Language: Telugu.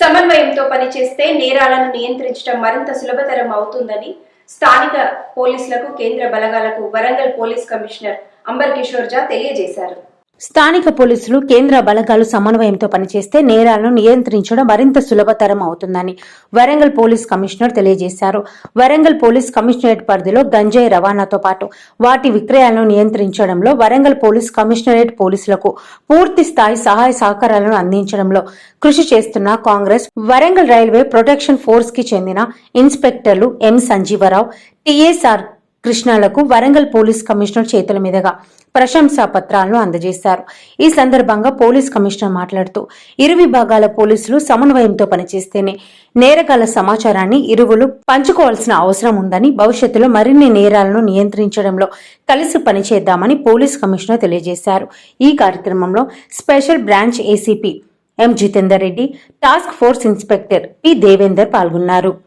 సమన్వయంతో పనిచేస్తే నేరాలను నియంత్రించడం మరింత సులభతరం అవుతుందని స్థానిక పోలీసులకు కేంద్ర బలగాలకు వరంగల్ పోలీస్ కమిషనర్ అంబర్ కిషోర్ జా తెలియజేశారు. స్థానిక పోలీసులు కేంద్ర బలగాలు సమన్వయంతో పనిచేస్తే నేరాలను నియంత్రించడం మరింత సులభతరం అవుతుందని వరంగల్ పోలీస్ కమిషనర్ తెలియజేశారు. వరంగల్ పోలీస్ కమిషనరేట్ పరిధిలో గంజాయి రవాణాతో పాటు వాటి విక్రయాలను నియంత్రించడంలో వరంగల్ పోలీస్ కమిషనరేట్ పోలీసులకు పూర్తి స్థాయి సహాయ సహకారాలను అందించడంలో కృషి చేస్తున్న కాంగ్రెస్ వరంగల్ రైల్వే ప్రొటెక్షన్ ఫోర్స్కి చెందిన ఇన్స్పెక్టర్లు ఎం. సంజీవరావు టీఎస్ఆర్ కృష్ణాలకు వరంగల్ పోలీస్ కమిషనర్ చేతుల మీదుగా ప్రశంసా పత్రాలను అందజేశారు. ఈ సందర్భంగా పోలీస్ కమిషనర్ మాట్లాడుతూ ఇరు విభాగాల పోలీసులు సమన్వయంతో పనిచేస్తేనే నేరగాల సమాచారాన్ని ఇరువులు పంచుకోవాల్సిన అవసరం ఉందని భవిష్యత్తులో మరిన్ని నేరాలను నియంత్రించడంలో కలిసి పనిచేద్దామని పోలీస్ కమిషనర్ తెలియజేశారు. ఈ కార్యక్రమంలో special branch ACP M Jitender Reddy task force inspector P Devender పాల్గొన్నారు.